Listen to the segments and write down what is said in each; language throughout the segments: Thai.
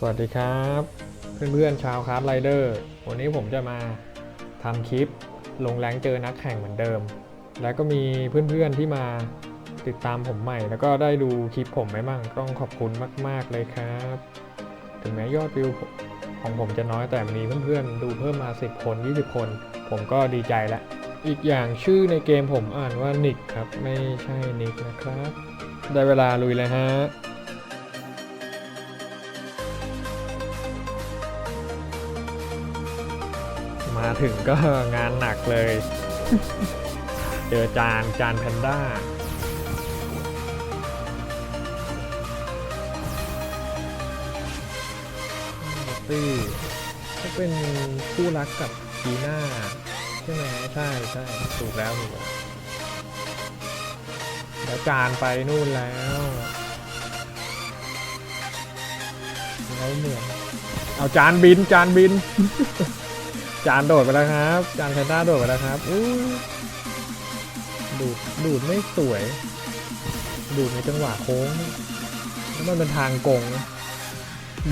สวัสดีครับ เพื่อนๆชาวคาร์ดไรเดอร์วันนี้ผมจะมาทำคลิปลงแรงเจอนักแข่งเหมือนเดิม แล้วก็มีเพื่อนๆที่มาติดตามผมใหม่ แล้วก็ได้ดูคลิปผมไปมั่งต้องขอบคุณมาก ๆเลยครับ ถึงแม้ยอดวิวของผมจะน้อยแต่มีเพื่อนๆ ดูเพิ่มมา 10 คน 20 คน ผมก็ดีใจล้วอีกอย่างชื่อในเกมผมอ่านว่านิกครับ ไม่ใช่นิกนะครับ ได้เวลาลุยเลยฮะ มาถึงก็งานหนักเลย เจอจานจานแพนด้าตี้เขาเป็นคู่รักกับจีน่าใช่ไหมใช่ใช่ถูกแล้วถูกแล้วแล้วจานไปนู่นแล้วแล้วเหมือนเอาจานบินจานบิน จานโดดไปแล้วครับ จานแพนด้าโดดไปแล้วครับอู้ดูดดูดไม่สวย ดูดในจังหวะโค้งแล้วมันเป็นทางกง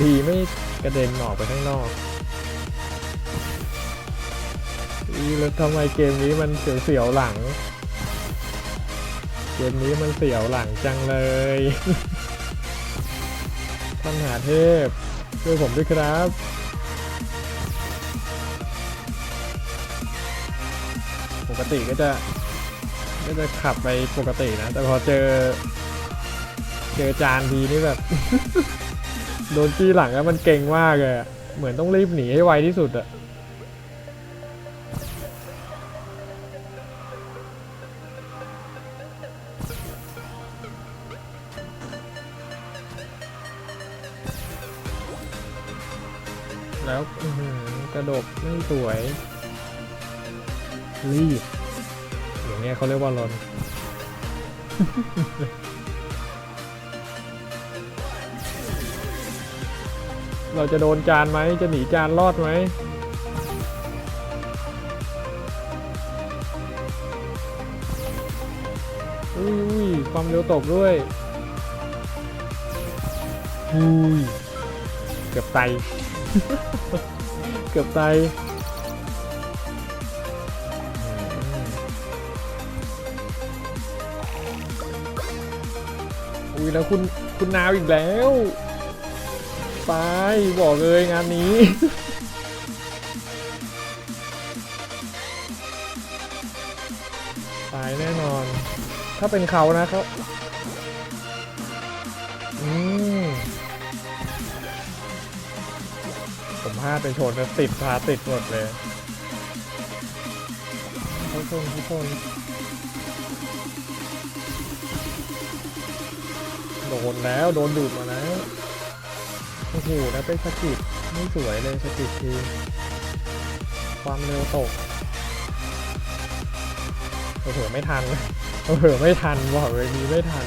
ดีไม่กระเด็นออกไปข้างนอกอีแล้วทำไมเกมนี้มันเสียวๆหลัง เกมนี้มันเสียวหลังจังเลยท่านหาเทพช่วยผมด้วยครับ กติก็จะก็จะขับไปปกตินะ แต่พอเจอ เจอจานทีนี่แบบ โดนจี้หลังแล้วมันเก่งมากเลยเหมือนต้องรีบหนีให้ไวที่สุดอะแล้วกระดกไม่สวย รีบ อย่างเงี้ยเขาเรียกว่าลนเราจะโดนจานไหม จะหนีจานรอดไหม อุ้ยอุ้ยความเร็วตกด้วย อุ้ย เกือบไต เกือบไต อุ้ยแล้วคุณคุณนาวอีกแล้วตายบอกเลยงานนี้ ตายแน่นอน ถ้าเป็นเขานะเขาอืมผมพลาดไปชนแล้วติดพาติดหมดเลยเขาชนเขาชน ดนแล้วโดนดูดมาแล้ว โอ้โห แล้วไปสกิดไม่สวยเลยสกิดที ความเร็วตกเผลอไม่ทันเผลอไม่ทันบอกเลยมีไม่ทัน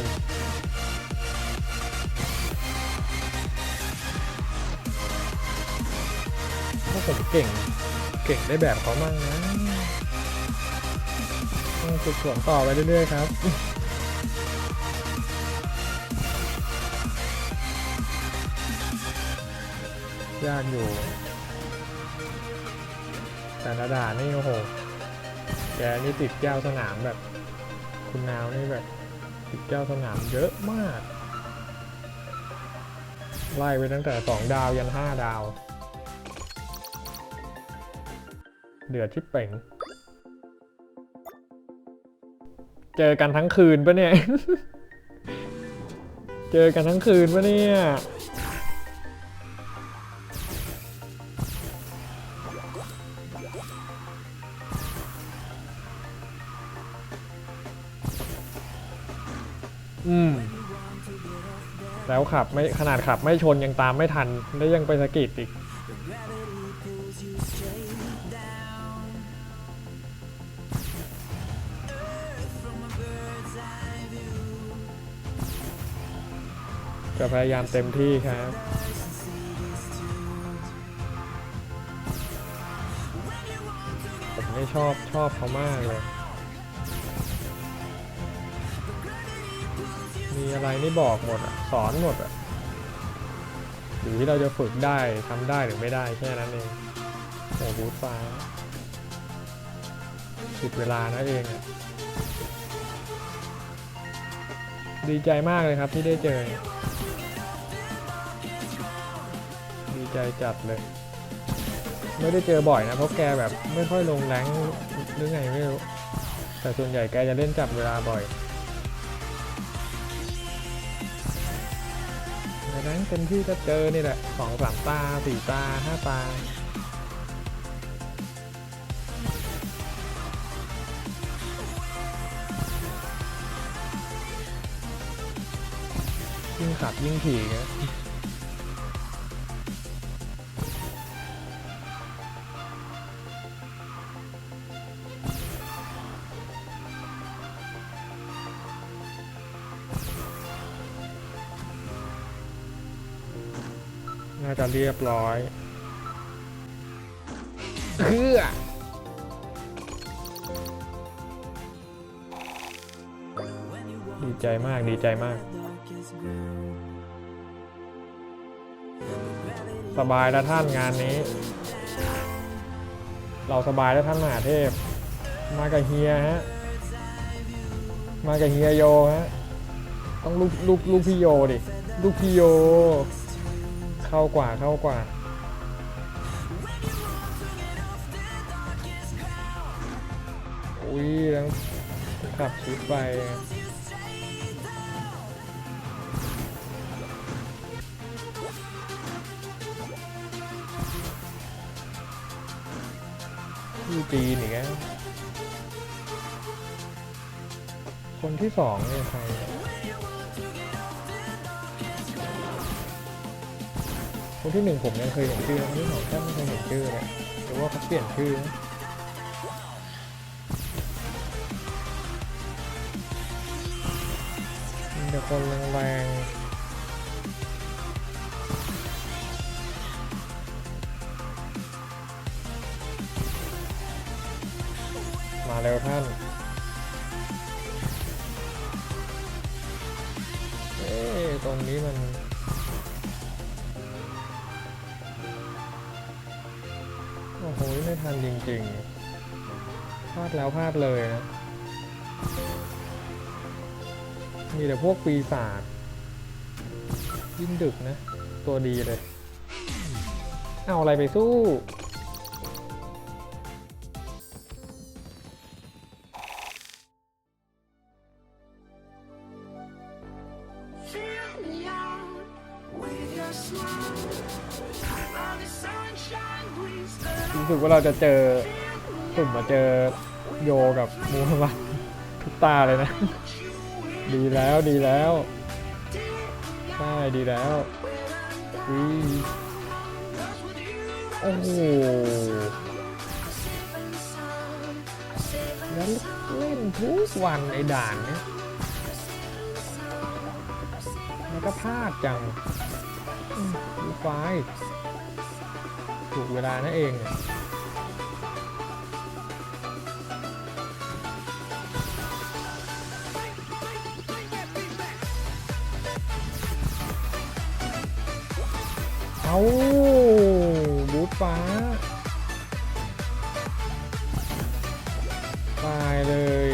ถ้าผมเก่งเก่งได้แบบเขามั่งนะต้องฝึกฝนต่อไปเรื่อยๆครับ ยากอยู่ แต่ระดานี่โอ้โหแกนี่ติดแก้วสนามแบบ คุณนาวนี่แบบ ติดแก้วสนามเยอะมาก ไล่ไปตั้งแต่สองดาวยันห้าดาว เดือดชิบเป่ง เจอกันทั้งคืนปะเนี่ย เจอกันทั้งคืนปะเนี่ย ขับไม่ขนาดขับไม่ชนยังตามไม่ทัน แล้วยังไปสะกิดอีกจะพยายามเต็มที่ครับผมไม่ชอบชอบเขามากเลย มีอะไรนี่บอกหมดอะสอนหมดอะอยู่ที่เราจะฝึกได้ทำได้หรือไม่ได้แค่นั้นเองโอ้บูทฟ้าผิดเวลานะเองอะดีใจมากเลยครับที่ได้เจอ ดีใจจัดเลย ไม่ได้เจอบ่อยนะ เพราะแกแบบไม่ค่อยลงแรงหรือไงไม่รู้ แต่ส่วนใหญ่แกจะเล่นจับเวลาบ่อย ในแรงเต็มที่ก็เจอนี่แหละสองสามตาสี่ตาห้าตายิ่งขับยิ่งถี่ นะน่าจะเรียบร้อยเพื่อดีใจมากดีใจมาก สบายแล้วท่านงานนี้ เราสบายแล้วท่านมหาเทพ มากับเฮียฮะ มากับเฮียโยฮะ ต้องลูกลูกลูกพี่โยดิ ลูกพี่โย เข้ากว่าเข้ากว่า อุ้ยแล้วขับชิดไปที่จีนอีกแล้วคนที่สองเนี่ยใคร คนที่หนึ่งผมยังเคยเห็นชื่อคนที่สองแทบไม่เคยเห็นชื่อเลยหรือว่าเขาเปลี่ยนชื่อนะมีแต่คนแรงๆมาเร็วท่านเอ๊ะตรงนี้มัน จริงๆ พลาดแล้วพลาดเลยนะ มีแต่พวกปีศาจยิ่งดึกนะ ตัวดีเลย เอาอะไรไปสู้ ว่าเราจะเจอสุ่มมาเจอโยกับมูฮัมหมัดทุกตาเลยนะ ดีแล้วดีแล้วใช่ดีแล้วอุ้ยโอ้โหแล้วเล่นทุกวันไอ้ด่านเนี้ยแล้วก็พลาดจังดูไฟถูกเวลานั่นเองเนี่ย เอาบูทฟ้า ตายเลย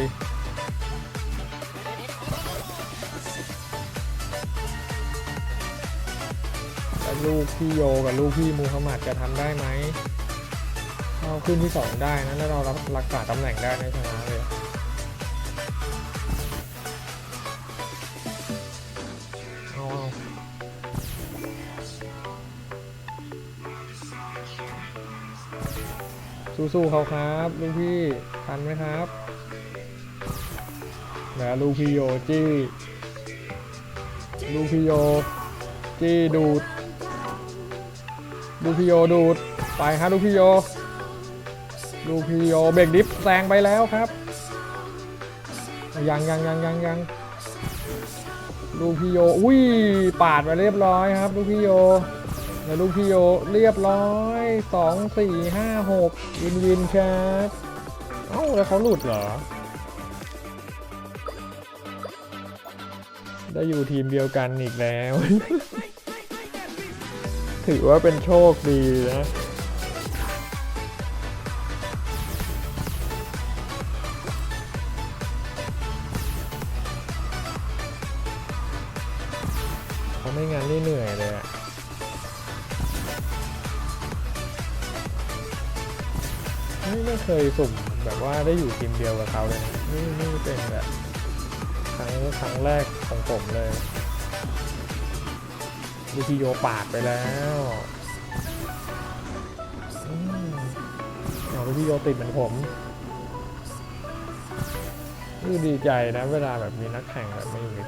แล้วลูกพี่โยกับลูกพี่มูฮัมหมัดจะทำได้ไหมเข้าขึ้นที่สองได้นะแล้วเรารับรักษาตำแหน่งได้ในชนะเลย สู้ๆเขาครับลูกพี่ทันไหมครับแล้วลูกพี่โยจี้ลูกพี่โยจี้ดูดลูกพี่โยดูดไปครับลูกพี่โยลูกพี่โยเบรกดิฟแซงไปแล้วครับยังยังยังยังยังลูกพี่โยอุ้ยปาดมาเรียบร้อยครับ ลูกพี่โย แล้วลูกพี่โยเรียบร้อยสองสี่ห้าหกวินวินครับเอ้าแล้วเขาหลุดเหรอ ได้อยู่ทีมเดียวกันอีกแล้ว ถือว่าเป็นโชคดีนะเพราะไม่งั้นนี่เหนื่อยเลยอะ ไม่ไม่เคยสุ่มแบบว่าได้อยู่ทีมเดียวกับเขาเลยนี่นี่เป็นแบบครั้งครั้งแรกของผมเลยวิธีโยปาดไปแล้วเอาวิธีโยติดเหมือนผมนี่ดีใจนะเวลาแบบมีนักแข่งแบบมาอยู่ใน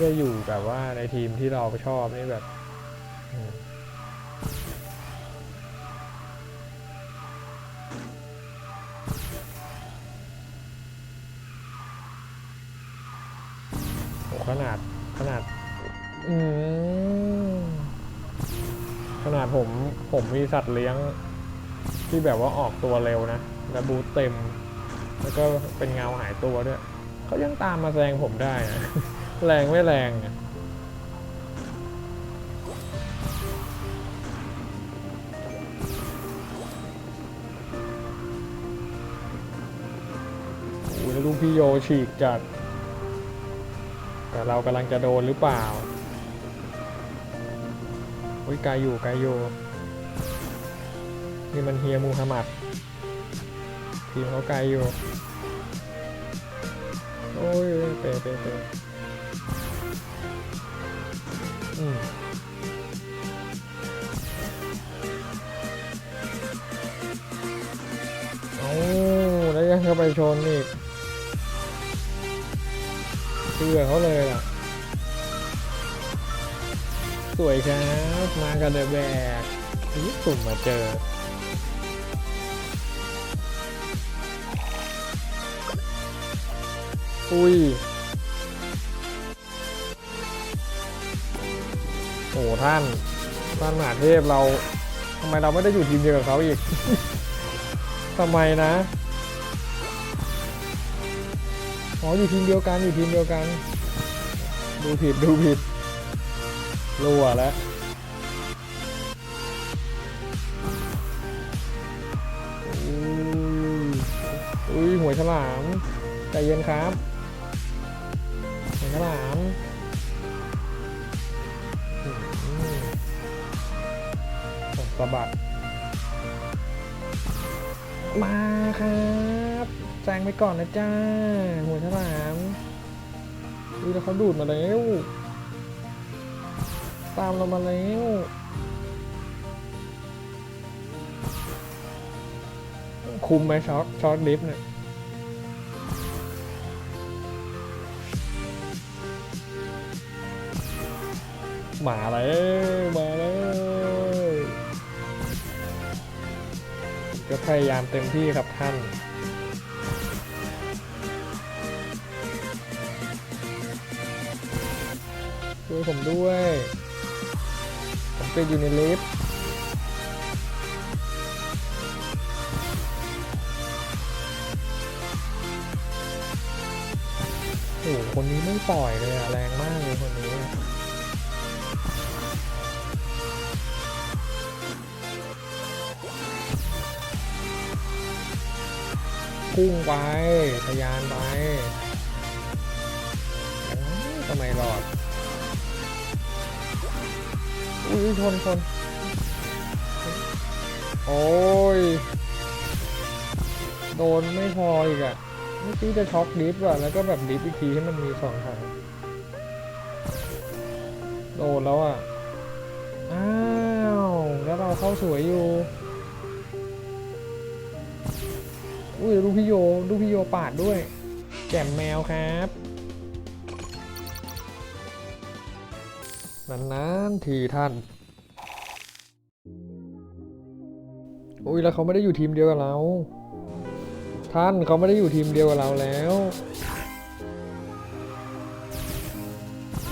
ตี้อะยิ่งถ้าได้อยู่แบบว่าในทีมที่เราชอบนี่แบบขนาดขนาด อืมขนาดผมผมมีสัตว์เลี้ยง ที่แบบว่าออกตัวเร็วนะ และบูเต็ม แล้วก็เป็นเงาหายตัวด้วย เขายังตามมาแซงผมได้นะ แรงไม่แรงอะโอ้ยลูกพี่โยฉีกจัด แต่เรากำลังจะโดนหรือเปล่าโอ้ยไกลอยู่ไกลอยู่นี่มันเฮียมูฮัมหมัดทีมเขาไกลอยู่ โอ้ยเปเปเป อืมเอาแล้วยังเข้าไปชนอีกเชื่อเขาเลยอะ สวยครับ มากันเดอะแบกนี่สุ่มมาเจออุ้ย โอ้ท่านท่านมหาเทพเราทำไมเราไม่ได้อยู่ทีมเดียวกับเขาอีกทำไมนะอ๋ออยู่ทีมเดียวกันอยู่ทีมเดียวกัน ดูผิดดูผิดรัวแล้วอุ้ยอุ้ยหัวฉลามใจเย็นครับหัวฉลาม สะบัด มาครับแซงไปก่อนนะจ้า หัวฉลามดูแล้วเขาดูดมาแล้ว ตามเรามาแล้วคุมไหมช็อตช็อตลิฟต์เนี่ยมาแล้วมา ก็พยายามเต็มที่ครับท่าน ช่วยผมด้วย ผมติดอยู่ในลิฟต์โอ้โหคนนี้ไม่ปล่อยเลยอะแรงมากเลยคนนี้ พุ่งไปทะยานไปทำไมหลอด อุ้ยชนชนโอ้ย โดนไม่พออีกอะ่ะเมื่อกี้จะช็อกดิฟอะแล้วก็แบบดิฟอีกทีให้มันมีสองทางโดนแล้วอะ่ะอ้าว แล้วเราเข้าสวยอยู่ อุ้ยลูกพี่โยลูกพี่โยปาดด้วย แจ่มแมวครับนานๆทีท่าน อุ้ยแล้วเขาไม่ได้อยู่ทีมเดียวกับเรา ท่านเขาไม่ได้อยู่ทีมเดียวกับเราแล้ว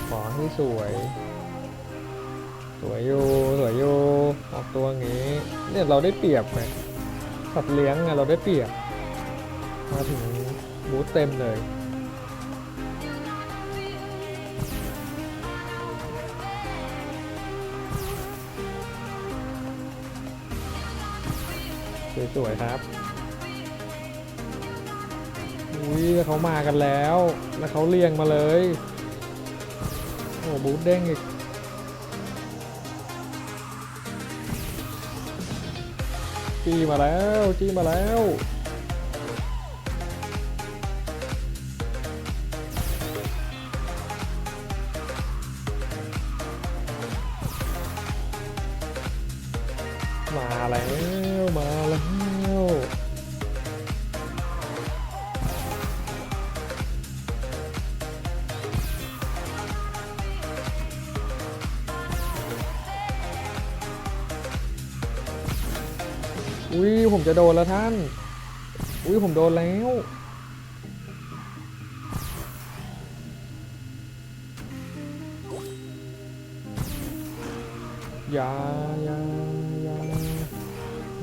ขอให้สวย สวยอยู่สวยอยู่ออกตัวงงี้ เนี่ยเราได้เปรียบไหมสัตว์เลี้ยงไงเราได้เปรียบ มาถึงบูธเต็มเลย สวยๆครับ อุ้ยเขามากันแล้ว แล้วเขาเรียงมาเลย โอ้บูธเด้งอีกจี้มาแล้วจี้มาแล้ว จะโดนแล้วท่าน อุ้ยผมโดนแล้ว อย่าอย่าอย่านะ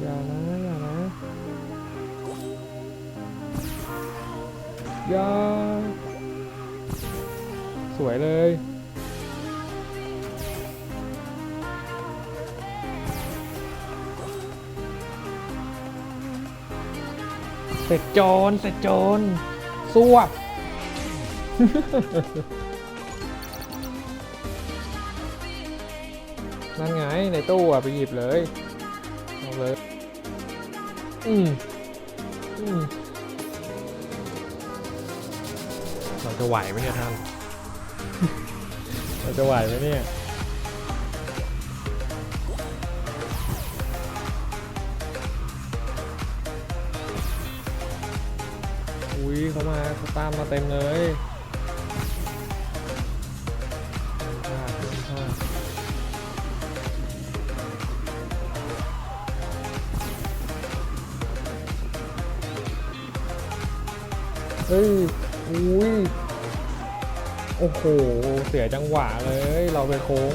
อย่านะอย่านะอย่าสวยเลย ร็จโจรเสร็จโจรสวบนั่นไงในตู้อะไปหยิบเลยเอาเลย อืมอืมเราจะไหวไหมเนี่ยท่าน เราจะไหวไหมเนี่ย เขามาเขาตามมาเต็มเลยเฮ้ยอุ้ย โอ้โห เสียจังหวะเลย เราไปโค้ง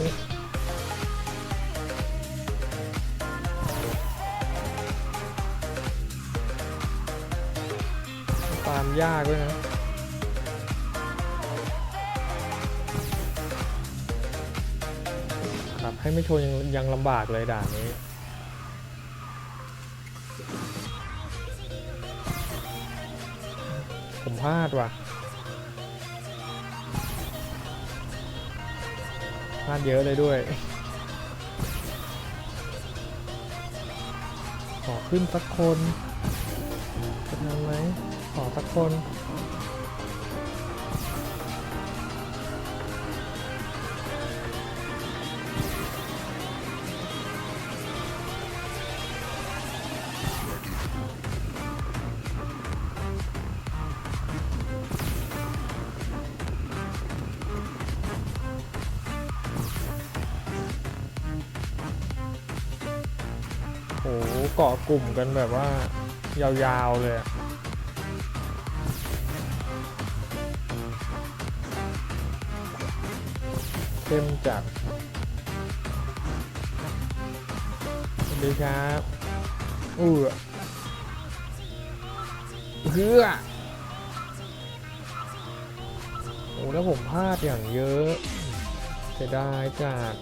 ยากด้วยนะครับให้ไม่ชนยังยังลำบากเลยด่านนี้ผมพลาดว่ะพลาดเยอะเลยด้วยขอขึ้นสักคนจะทำไหม อสักคนโอ้โหเกาะกลุ่มกันแบบว่ายาวๆเลยอะ เข้มจัดสวัสดีครับอู้เฮือโอ้แล้วผมพลาดอย่างเยอะเสียดายจัด